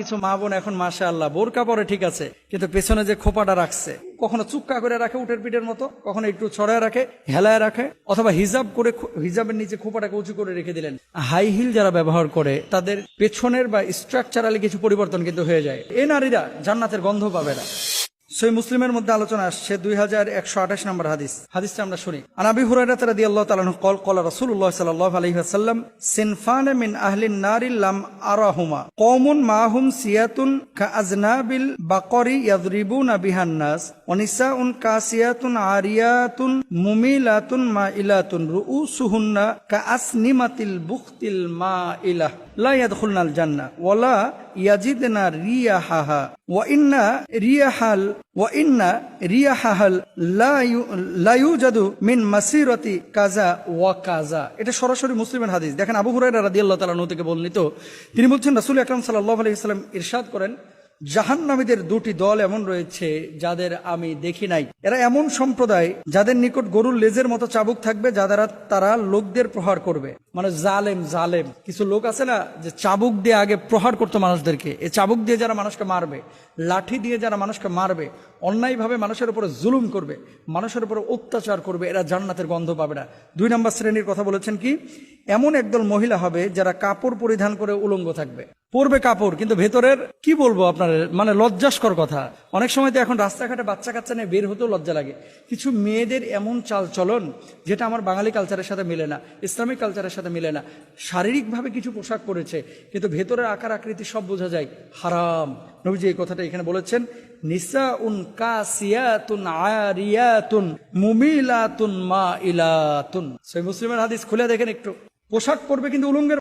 কিছু মা বোন এখন মাসা আল্লাহ বোরকা পরে ঠিক আছে, কিন্তু পেছনে যে খোপাটা রাখছে, কখনো চুক্কা করে রাখে উটের পিঠের মতো, কখনো একটু ছড়ায় রাখে, হেলায় রাখে, অথবা হিজাব করে হিজাবের নিচে খোপাটাকে উঁচু করে রেখে দিলেন। হাই হিল যারা ব্যবহার করে, তাদের পেছনের বা স্ট্রাকচারালি কিছু পরিবর্তন কিন্তু হয়ে যায়। এ নারীরা জান্নাতের গন্ধ পাবে না। সই মুসলিমের মধ্যে আলোচনা আসছে দুই হাজার একশো আঠাশ নম্বর হাদিস। হাদিসটা আমরা শুনি। আনাবি হুরাইরা তারা দিয়ে আল্লাহ আনহু কল কল রাসূলুল্লাহ সাল্লাহ আলহি আসাল্লাম সিনফান মিন আহলিন নারিল্লাম আরাহুমা কমুন মাহুম সিয়াতুন কা আজনাবিল বাকরি ইয়াদরিবুনা বিহান নাস ওয়া নিসাউন কাসিয়াতুন আরিয়াতুন মুমিলাতুন মাইলাতুন রুউসুহুন্না কা আসনিমাতিল বুখতিল মাইলাহ লা ইয়াদখুলনাল জান্নাহ ওয়ালা ইয়াজিদনা রিয়াহাহা ওয়া ইন্না রিয়াহাল ওয়া ইন্না রিয়াহাল লা লা ইউজাদু মিন মাসিরাতি কাজা ওয়া কাজা এটা সরাসরি মুসলিমের হাদিস। দেখেন আবু হুরায়রা রাদিয়াল্লাহু তাআলা থেকে বর্ণিত। তিনি বলছেন, রাসূল আকরাম সাল্লাল্লাহু আলাইহি ওয়াসাল্লাম ইরশাদ করেন জাহান্নামীদের দুটি দল এমন রয়েছে যাদের আমি দেখি নাই। এরা এমন সম্প্রদায় যাদের নিকট গরুর লেজের মতো চাবুক থাকবে যা দ্বারা তারা লোকদের প্রহার করবে। মানে জালেম জালেম। কিছু লোক আছে না যে চাবুক দিয়ে আগে প্রহার করতো মানুষদেরকে। এ চাবুক দিয়ে যারা মানুষকে মারবে, লাঠি দিয়ে যারা মানুষকে মারবে, অন্যায়ভাবে মানুষের উপরে জুলুম করবে, মানুষের উপরে অত্যাচার করবে, এরা জান্নাতের গন্ধ পাবে না। দুই নম্বর শ্রেণির কথা বলেছেন কি? এমন একদল মহিলা হবে যারা কাপড় পরিধান করে উলঙ্গ থাকবে। পরবে কাপড়, কিন্তু ভেতরের, কি বলব আপনার মানে লজ্জাস্কর কথা। অনেক সময় তো এখন রাস্তাঘাটে বাচ্চা কাচ্চা নিয়ে বের হতেও লজ্জা লাগে। কিছু মেয়েদের এমন চাল চলন যেটা আমার বাঙালি কালচারের সাথে মিলে না, ইসলামিক কালচারের সাথে মিলে না। শারীরিকভাবে কিছু পোশাক পরেছে, কিন্তু ভেতরের আকার আকৃতি সব বোঝা যায়, হারাম। নবীজি এই কথাটা এখানে বলেছেন নিসা উন কাসিয়াতুন আরিয়াতুন মুমিলাতুন মা ইলাতুন সেই মুসলিমের হাদিস খুলে দেখেন একটু। পোশাক পরবে কিন্তু উলঙ্গের